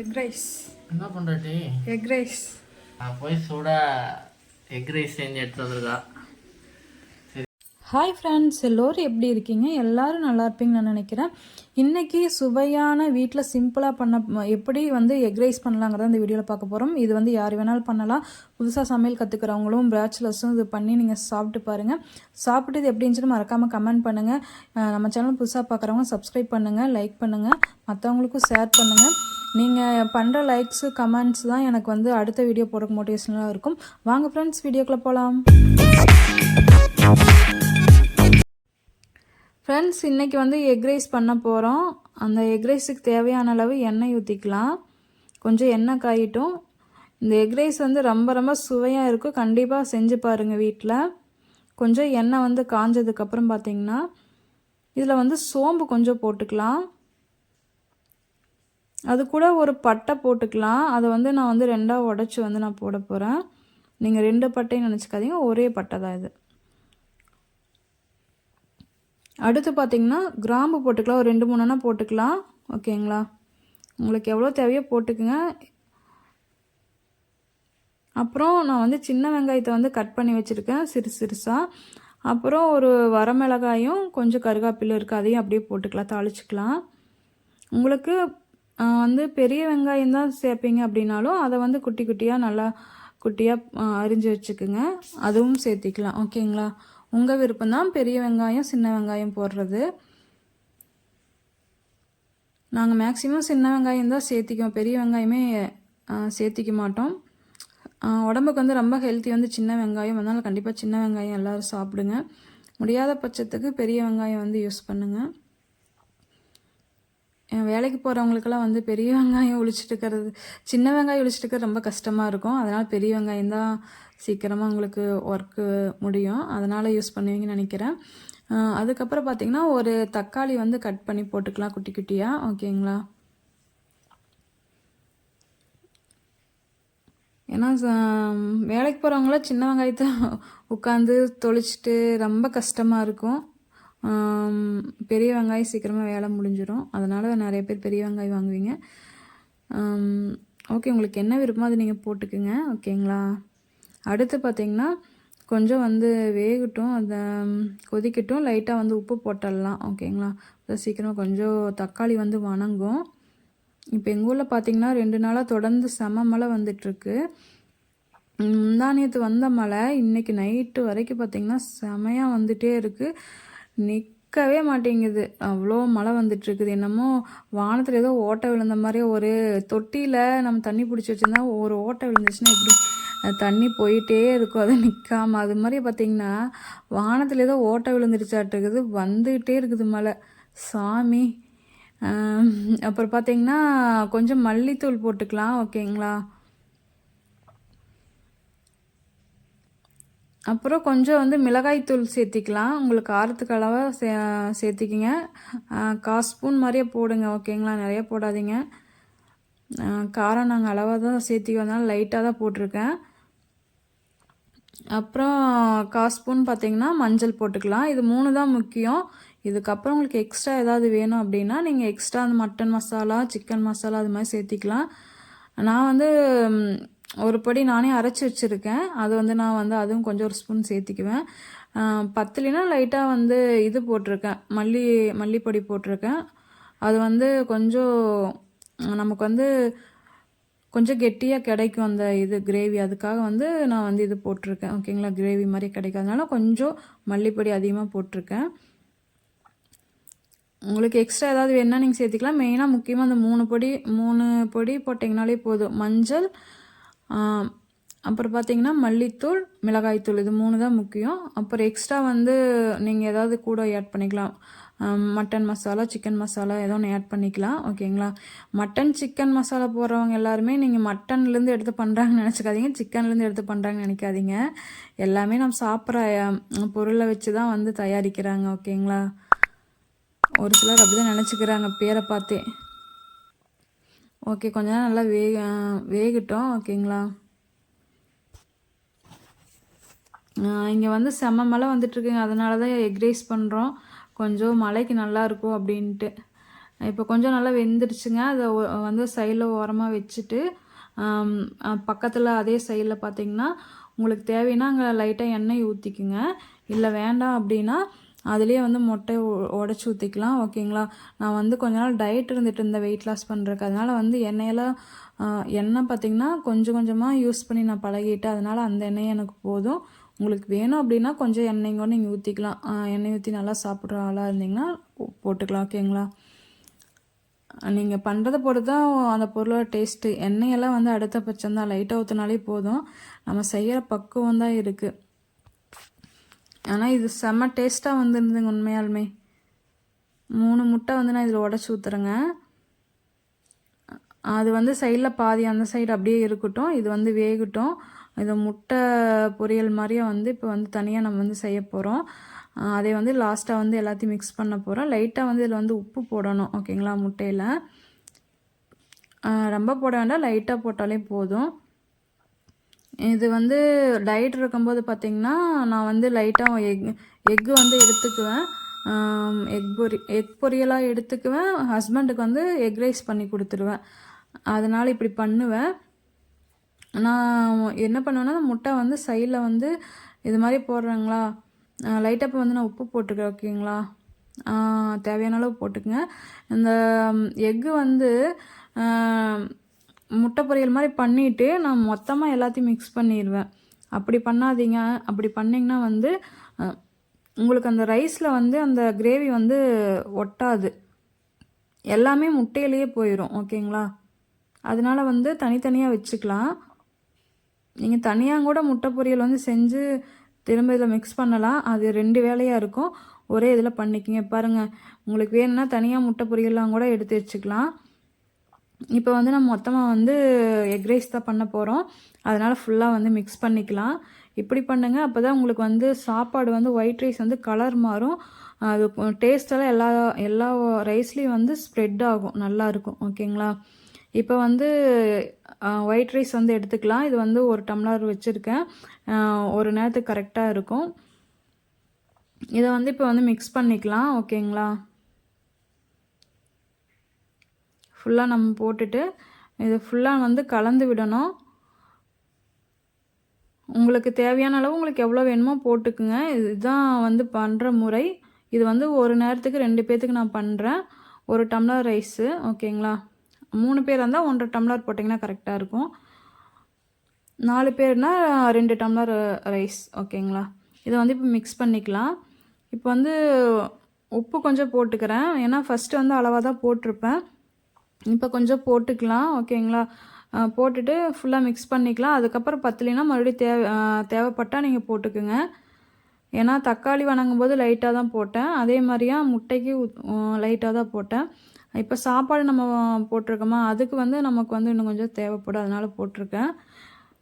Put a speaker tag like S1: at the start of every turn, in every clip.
S1: Egg rice
S2: என்ன பண்ணுறட்டி
S1: egg rice
S2: நான் போய் சூடாக எக் ரைஸ் செஞ்சு எடுத்து வந்திருக்கா.
S1: ஹாய் ஃப்ரெண்ட்ஸ் எல்லோரும் எப்படி இருக்கீங்க? எல்லாரும் நல்லா இருப்பீங்கன்னு நான் நினைக்கிறேன். இன்றைக்கி சுவையான வீட்டில் சிம்பிளாக பண்ண எப்படி வந்து எக் ரைஸ் பண்ணலாங்கிறத இந்த வீடியோவில் பார்க்க போகிறோம் இது வந்து யார் வேணாலும் பண்ணலாம். புதுசாக சமையல் கற்றுக்கிறவங்களும் பேச்சுலர்ஸும் இது பண்ணி நீங்கள் சாப்பிட்டு பாருங்கள் சாப்பிட்டு இது எப்படி இருந்துச்சுன்னு மறக்காமல் கமெண்ட் பண்ணுங்கள் நம்ம சேனல் புதுசாக பார்க்குறவங்க சப்ஸ்கிரைப் பண்ணுங்கள் லைக் பண்ணுங்கள் மற்றவங்களுக்கும் ஷேர் பண்ணுங்கள் நீங்கள் பண்ணுற லைக்ஸு கமெண்ட்ஸ் தான் எனக்கு வந்து அடுத்த வீடியோ போட மோட்டிவேஷனலாக இருக்கும். வாங்க ஃப்ரெண்ட்ஸ் வீடியோக்குள்ளே போகலாம் ஃப்ரெண்ட்ஸ் இன்றைக்கி வந்து எக் ரைஸ் பண்ண போகிறோம் அந்த எக் ரைஸுக்கு தேவையான அளவு எண்ணெய் ஊற்றிக்கலாம் கொஞ்சம் எண்ணெய் காயிட்டும். இந்த எக் ரைஸ் வந்து ரொம்ப ரொம்ப சுவையாக இருக்கும் கண்டிப்பாக செஞ்சு பாருங்கள் வீட்டில் கொஞ்சம் எண்ணெய் வந்து காஞ்சதுக்கப்புறம் பார்த்தீங்கன்னா இதில் வந்து சோம்பு கொஞ்சம் போட்டுக்கலாம். அது கூட ஒரு பட்டை போட்டுக்கலாம். அதை வந்து நான் வந்து ரெண்டாக உடச்சி வந்து நான் போட போகிறேன் நீங்கள் ரெண்டு பட்டையும் நினச்சிக்காதீங்க. ஒரே பட்டை தான் இது. அடுத்து பார்த்தீங்கன்னா கிராம்பு போட்டுக்கலாம். ஒரு ரெண்டு மூணுனா போட்டுக்கலாம். ஓகேங்களா? உங்களுக்கு எவ்வளோ தேவையோ போட்டுக்குங்க. அப்புறம் நான் வந்து சின்ன வெங்காயத்தை வந்து கட் பண்ணி வச்சுருக்கேன். சிறு சிறுசாக அப்புறம் ஒரு வரமிளகாயும் கொஞ்சம் கருகாப்பில் இருக்குது அதையும் அப்படியே போட்டுக்கலாம். தாளிச்சிக்கலாம். உங்களுக்கு வந்து பெரிய வெங்காயம் தான் சேர்ப்பீங்க அப்படின்னாலும் அதை வந்து குட்டி குட்டியாக நல்லா குட்டியாக அரிஞ்சு வச்சுக்குங்க. அதுவும் சேர்த்திக்கலாம். ஓகேங்களா? உங்கள் விருப்பம் தான் பெரிய வெங்காயம் சின்ன வெங்காயம் போடுறது. நாங்கள் மேக்ஸிமம் சின்ன வெங்காயம் தான் சேர்த்திக்குவோம். பெரிய வெங்காயமே சேர்த்திக்க மாட்டோம். உடம்புக்கு வந்து ரொம்ப ஹெல்த்தி வந்து சின்ன வெங்காயம். அதனால் கண்டிப்பாக சின்ன வெங்காயம் எல்லோரும் சாப்பிடுங்க. முடியாத பட்சத்துக்கு பெரிய வெங்காயம் வந்து யூஸ் பண்ணுங்கள் வேலைக்கு போகிறவங்களுக்கெல்லாம் வந்து பெரிய வெங்காயம் ஒழிச்சிட்டு இருக்கிறது. சின்ன வெங்காயம் ஒழிச்சிட்டு இருக்கிறது ரொம்ப கஷ்டமாக இருக்கும். அதனால் பெரிய வெங்காயம் தான் சீக்கிரமாக உங்களுக்கு ஒர்க்கு முடியும். அதனால் யூஸ் பண்ணுவீங்கன்னு நினைக்கிறேன். அதுக்கப்புறம் பார்த்தீங்கன்னா ஒரு தக்காளி வந்து கட் பண்ணி போட்டுக்கலாம் குட்டி குட்டியாக ஓகேங்களா ஏன்னா வேலைக்கு போகிறவங்களாம் சின்ன வெங்காயத்தை உட்காந்து தொளிச்சிட்டு ரொம்ப கஷ்டமாக இருக்கும். பெரிய வெங்காயம் சீக்கிரமாக வேலை முடிஞ்சிடும் அதனால் நிறைய பேர் பெரிய வெங்காயம் வாங்குவீங்க. ஓகே உங்களுக்கு என்ன விருப்பமோ அது நீங்கள் போட்டுக்குங்க ஓகேங்களா அடுத்து பார்த்தீங்கன்னா கொஞ்சம் வந்து வேகட்டும் அதை கொதிக்கட்டும் லைட்டாக வந்து உப்பு போட்டுடலாம் ஓகேங்களா அது சீக்கிரமாக கொஞ்சம் தக்காளி வந்து வணங்கும். இப்போ எங்கள் ஊரில் பார்த்தீங்கன்னா ரெண்டு நாளாக தொடர்ந்து செம மழை வந்துட்டுருக்கு. முந்தானியத்து வந்த மழை இன்றைக்கி நைட்டு வரைக்கும் பார்த்தீங்கன்னா செமையாக வந்துகிட்டே இருக்குது நிற்கவே மாட்டேங்குது. அவ்வளோ மழை வந்துட்டு இருக்குது என்னமோ வானத்தில் ஏதோ ஓட்டை விழுந்த மாதிரியே ஒரு தொட்டியில் நம்ம தண்ணி பிடிச்சி வச்சிருந்தா ஒரு ஓட்டை விழுந்துச்சுன்னா எப்படி? தண்ணி போயிட்டே இருக்கும். அது நிற்காம அது மாதிரி பார்த்தீங்கன்னா வானத்தில் ஏதோ ஓட்டை விழுந்துருச்சாட்டுருக்குது வந்துகிட்டே இருக்குது மழை. சாமி. அப்புறம் பார்த்தீங்கன்னா கொஞ்சம் மல்லித்தூள் போட்டுக்கலாம். ஓகேங்களா? அப்புறம் கொஞ்சம் வந்து மிளகாய்த்தூள் சேர்த்திக்கலாம். உங்களுக்கு காரத்துக்கு அளவாக சே சேர்த்திக்கிங்க. கால் ஸ்பூன் மாதிரியே போடுங்க. ஓகேங்களா? நிறைய போடாதீங்க. காரம் நாங்கள் அளவாக தான் சேர்த்திக்க வந்தாலும் லைட்டாக தான் போட்டிருக்கேன். அப்புறம் கால் ஸ்பூன் பார்த்திங்கன்னா மஞ்சள் போட்டுக்கலாம். இது மூணு தான் முக்கியம். இதுக்கப்புறம் உங்களுக்கு எக்ஸ்ட்ரா ஏதாவது வேணும் அப்படின்னா நீங்கள் எக்ஸ்ட்ரா அந்த மட்டன் மசாலா சிக்கன் மசாலா அது மாதிரி சேர்த்திக்கலாம். நான் வந்து ஒரு படி நானே அரைச்சி வச்சுருக்கேன். அது வந்து நான் வந்து அதுவும் கொஞ்சம் ஒரு ஸ்பூன் சேர்த்திக்குவேன். பத்துலினா லைட்டாக வந்து இது போட்டிருக்கேன். மல்லி மல்லிப்பொடி போட்டிருக்கேன். அது வந்து கொஞ்சம் நமக்கு வந்து கொஞ்சம் கெட்டியாக கிடைக்கும் அந்த இது கிரேவி. அதுக்காக வந்து நான் வந்து இது போட்டிருக்கேன். ஓகேங்களா? கிரேவி மாதிரி கிடைக்காதனால கொஞ்சம் மல்லிப்பொடி அதிகமாக போட்டிருக்கேன். உங்களுக்கு எக்ஸ்ட்ரா ஏதாவது வேணுன்னா நீங்கள் சேர்த்திக்கலாம். மெயினாக முக்கியமாக அந்த மூணு பொடி மூணு பொடி போட்டிங்கனாலே போதும். மஞ்சள் அப்புறம் பார்த்தீங்கன்னா மல்லித்தூள் மிளகாய்த்தூள் இது மூணு தான் முக்கியம். அப்புறம் எக்ஸ்ட்ரா வந்து நீங்கள் ஏதாவது கூட ஆட் பண்ணிக்கலாம். மட்டன் மசாலா சிக்கன் மசாலா ஏதோ ஒன்று ஆட் பண்ணிக்கலாம். ஓகேங்களா மட்டன் சிக்கன் மசாலா போடுறவங்க எல்லாருமே நீங்கள் மட்டன்லேருந்து எடுத்து பண்ணுறாங்கன்னு நினச்சிக்காதீங்க. சிக்கன்லேருந்து எடுத்து பண்ணுறாங்கன்னு நினைக்காதீங்க. எல்லாமே நம்ம சாப்பிட்ற பொருளை வச்சு தான் வந்து தயாரிக்கிறாங்க. ஓகேங்களா ஒரு சிலர் அப்படிதான் நினச்சிக்கிறாங்க. பேரை பார்த்தே. ஓகே கொஞ்ச நேரம் நல்லா வேக வேகட்டும் ஓகேங்களா? இங்கே வந்து செம்ம மழை வந்துட்டுருக்குங்க. அதனால தான் எக் ரைஸ் பண்ணுறோம் கொஞ்சம் மழைக்கு நல்லா இருக்கும் அப்படின்ட்டு. இப்போ கொஞ்சம் நல்லா வெந்துருச்சுங்க. அதை வந்து சைடில் ஓரமாக வச்சுட்டு பக்கத்தில் அதே சைடில் பார்த்திங்கன்னா உங்களுக்கு தேவைன்னா அங்கே லைட்டாக எண்ணெய் ஊற்றிக்குங்க இல்லை வேண்டாம் அப்படின்னா அதுலேயே வந்து முட்டை உடச்சி ஊற்றிக்கலாம் ஓகேங்களா? நான் வந்து கொஞ்ச நாள் டயட் இருந்துட்டு இருந்தேன் வெயிட் லாஸ் பண்ணுறதுக்கு அதனால் வந்து எண்ணெயெல்லாம் எண்ணெய் பார்த்திங்கன்னா கொஞ்சம் கொஞ்சமாக யூஸ் பண்ணி நான் பழகிட்டேன் அதனால் அந்த எண்ணெய் எனக்கு போதும். உங்களுக்கு வேணும் அப்படின்னா கொஞ்சம் எண்ணெய் கூட நீங்கள் ஊற்றிக்கலாம் எண்ணெய் ஊற்றி நல்லா சாப்பிட்ற ஆளாக இருந்தீங்கன்னா போட்டுக்கலாம். ஓகேங்களா? நீங்கள் பண்ணுறத பொறுத்து தான் அந்த பொருளோட டேஸ்ட்டு எண்ணெயெல்லாம் வந்து அடுத்த பட்சம் தான் லைட்டாக ஊற்றினாலே போதும். நம்ம செய்கிற பக்குவம் தான் இருக்குது ஆனால் இது செம்ம டேஸ்ட்டாக வந்துருந்துங்க உண்மையாலுமே. மூணு முட்டை வந்து நான் இதில் உடச்சி ஊற்றுறேங்க அது வந்து சைடில் பாதி அந்த சைடு அப்படியே இருக்கட்டும். இது வந்து வேகட்டும். இது முட்டை பொரியல் மாதிரியே வந்து இப்போ வந்து தனியாக நம்ம வந்து செய்ய போகிறோம் அதை வந்து லாஸ்ட்டாக வந்து எல்லாத்தையும் மிக்ஸ் பண்ண போகிறோம் லைட்டாக வந்து இதில் வந்து உப்பு போடணும் ஓகேங்களா முட்டையில். ரொம்ப போட வேண்டாம். லைட்டாக போட்டாலே போதும். இது வந்து டயட் இருக்கும்போது பார்த்தீங்கன்னா நான் வந்து லைட்டாக எக் எக்கு வந்து எடுத்துக்குவேன். எக் பொரி எக் பொரியலாக எடுத்துக்குவேன். ஹஸ்பண்டுக்கு வந்து எக் ரைஸ் பண்ணி கொடுத்துருவேன். அதனால் இப்படி பண்ணுவேன். நான் என்ன பண்ணுவேன்னா முட்டை வந்து சைடில் வந்து இது மாதிரி போடுறாங்களா? லைட்டாக இப்போ வந்து நான் உப்பு போட்டுக்கிறேன் ஓகேங்களா? தேவையான அளவு போட்டுக்கங்க. இந்த எக்கு வந்து முட்டை பொரியல் மாதிரி பண்ணிவிட்டு நான் மொத்தமாக எல்லாத்தையும் மிக்ஸ் பண்ணிடுவேன் அப்படி பண்ணாதீங்க. அப்படி பண்ணிங்கன்னா வந்து உங்களுக்கு அந்த ரைஸில் வந்து அந்த கிரேவி வந்து ஒட்டாது. எல்லாமே முட்டையிலேயே போயிடும் ஓகேங்களா? அதனால வந்து தனித்தனியாக வச்சுக்கலாம். நீங்கள் தனியாக கூட முட்டை பொரியல் வந்து செஞ்சு திரும்ப இதில் மிக்ஸ் பண்ணலாம். அது ரெண்டு வேலையாக இருக்கும். ஒரே இதில் பண்ணிக்கிங்க. பாருங்கள் உங்களுக்கு வேணும்னா தனியாக முட்டை பொரியல்லாம் கூட எடுத்து வச்சுக்கலாம். இப்போ வந்து நம்ம மொத்தமாக வந்து எக் ரைஸ் தான் பண்ண போகிறோம் அதனால் ஃபுல்லாக வந்து மிக்ஸ் பண்ணிக்கலாம். இப்படி பண்ணுங்கள் அப்போ தான் உங்களுக்கு வந்து சாப்பாடு வந்து ஒயிட் ரைஸ் வந்து கலர் மாறும். அது டேஸ்டெல்லாம் எல்லா எல்லா ரைஸ்லேயும் வந்து ஸ்ப்ரெட் ஆகும். நல்லா இருக்கும். ஓகேங்களா இப்போ வந்து ஒயிட் ரைஸ் வந்து எடுத்துக்கலாம். இது வந்து ஒரு டம்ளர் வச்சுருக்கேன். ஒரு நேரத்துக்கு கரெக்டாக இருக்கும். இதை வந்து இப்போ வந்து மிக்ஸ் பண்ணிக்கலாம். ஓகேங்களா ஃபுல்லாக நம்ம போட்டுட்டு இது ஃபுல்லாக வந்து கலந்து விடணும். உங்களுக்கு தேவையான அளவு உங்களுக்கு எவ்வளோ வேணுமோ போட்டுக்குங்க. இதுதான் வந்து பண்ணுற முறை. இது வந்து ஒரு நேரத்துக்கு ரெண்டு பேர்த்துக்கு நான் பண்ணுறேன் ஒரு டம்ளர் ரைஸு ஓகேங்களா? மூணு பேர் இருந்தால் ஒன்றரை டம்ளர் போட்டிங்கன்னா கரெக்டாக இருக்கும். நாலு பேர்னா ரெண்டு டம்ளர் ரைஸ் ஓகேங்களா? இதை வந்து இப்போ மிக்ஸ் பண்ணிக்கலாம். இப்போ வந்து உப்பு கொஞ்சம் போட்டுக்கிறேன். ஏன்னா ஃபஸ்ட்டு வந்து அளவாக தான் போட்டிருப்பேன். இப்போ கொஞ்சம் போட்டுக்கலாம் ஓகேங்களா? போட்டுட்டு ஃபுல்லாக மிக்ஸ் பண்ணிக்கலாம். அதுக்கப்புறம் பத்தலைன்னா மறுபடியும் தேவை தேவைப்பட்டால் நீங்கள் போட்டுக்குங்க. ஏன்னா தக்காளி வணங்கும் போது லைட்டாக தான் போட்டேன். அதே மாதிரியா முட்டைக்கு லைட்டாக தான் போட்டேன். இப்போ சாப்பாடு நம்ம போட்டிருக்கோமா அதுக்கு வந்து நமக்கு வந்து இன்னும் கொஞ்சம் தேவைப்படும். அதனால் போட்டிருக்கேன்.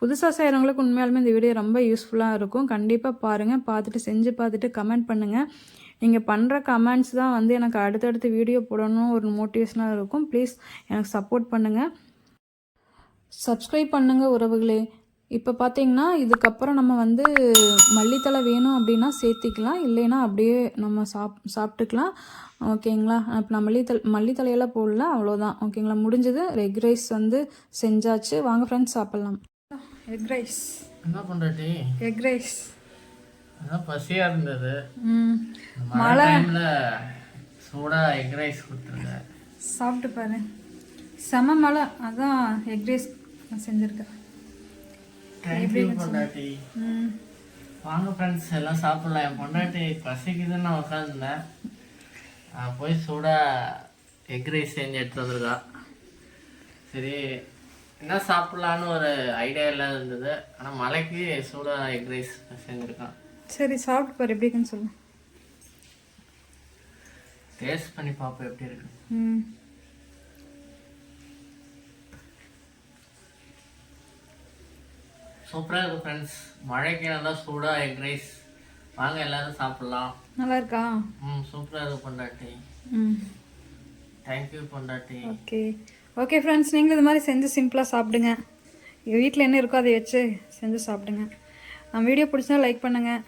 S1: புதுசாக செய்கிறவங்களுக்கு உண்மையாலுமே இந்த வீடியோ ரொம்ப யூஸ்ஃபுல்லாக இருக்கும். கண்டிப்பாக பாருங்கள் பார்த்துட்டு செஞ்சு பார்த்துட்டு கமெண்ட் பண்ணுங்கள் நீங்கள் பண்ணுற கமெண்ட்ஸ் தான் வந்து எனக்கு அடுத்தடுத்து வீடியோ போடணும் ஒரு மோட்டிவேஷனாக இருக்கும். ப்ளீஸ் எனக்கு சப்போர்ட் பண்ணுங்கள் சப்ஸ்கிரைப் பண்ணுங்கள் உறவுகளே. இப்போ பார்த்தீங்கன்னா இதுக்கப்புறம் நம்ம வந்து மல்லித்தலை வேணும் அப்படின்னா சேர்த்திக்கலாம். இல்லைன்னா அப்படியே நம்ம சாப் சாப்பிட்டுக்கலாம். ஓகேங்களா இப்போ நான் மல்லித்தலை மல்லித்தலையெல்லாம் போடல. அவ்வளோதான் ஓகேங்களா முடிஞ்சது. எக் ரைஸ் வந்து செஞ்சாச்சு. வாங்க ஃப்ரெண்ட்ஸ் சாப்பிட்லாம். எக் ரைஸ்
S2: என்ன பண்ணுறடி
S1: எக் ரைஸ்
S2: பசியாக இருந்தது. மழை சூடாக எக் ரைஸ் கொடுத்துருங்க.
S1: சாப்பிட்டு பாரு. செம மழை. அதான் எக் ரைஸ் செஞ்சுருக்கேன்.
S2: பொண்டாட்டி. வாங்க ஃப்ரெண்ட்ஸ் எல்லாம் சாப்பிடலாம். என் பொண்டாட்டி பசிக்குதுன்னு நான் உட்காந்துருந்தேன். நான் போய் சூடாக எக் ரைஸ் செஞ்சு எடுத்து வந்திருக்கா. சரி என்ன சாப்பிட்லான்னு ஒரு ஐடியா எல்லாம் இருந்தது. ஆனால் மழைக்கு சூடாக எக் ரைஸ் செஞ்சுருக்கான்.
S1: சரி சாப்பிட்டு பாரு எப்படி இருக்குன்னு சொல்லு.
S2: டேஸ்ட் பண்ணி பார்ப்போம் எப்படி இருக்கு.
S1: ம்.
S2: சூப்பராக இருக்கு ஃப்ரெண்ட்ஸ் மழைக்கு நல்லா சூடாக எக் ரைஸ் வாங்க எல்லாரும் சாப்பிட்லாம்.
S1: நல்லா இருக்கா?
S2: ம் சூப்பராக இருக்கு பொண்டாட்டி.
S1: ம்.
S2: தேங்க்யூ பொண்டாட்டி.
S1: ஓகே. ஓகே ஃப்ரெண்ட்ஸ் நீங்களும் இது மாதிரி செஞ்சு சிம்பிளாக சாப்பிடுங்க. வீட்டில் என்ன இருக்கோ அதை வச்சு செஞ்சு சாப்பிடுங்க. வீடியோ பிடிச்சா லைக் பண்ணுங்கள்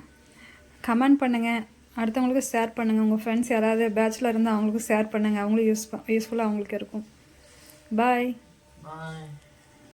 S1: கமெண்ட் பண்ணுங்கள் அடுத்தவங்களுக்கு ஷேர் பண்ணுங்கள் உங்கள் ஃப்ரெண்ட்ஸ் யாராவது பேச்சுலர் இருந்தால் அவங்களுக்கு ஷேர் பண்ணுங்கள் அவங்களும் யூஸ் யூஸ்ஃபுல்லாக அவங்களுக்கு இருக்கும். பாய்
S2: பாய்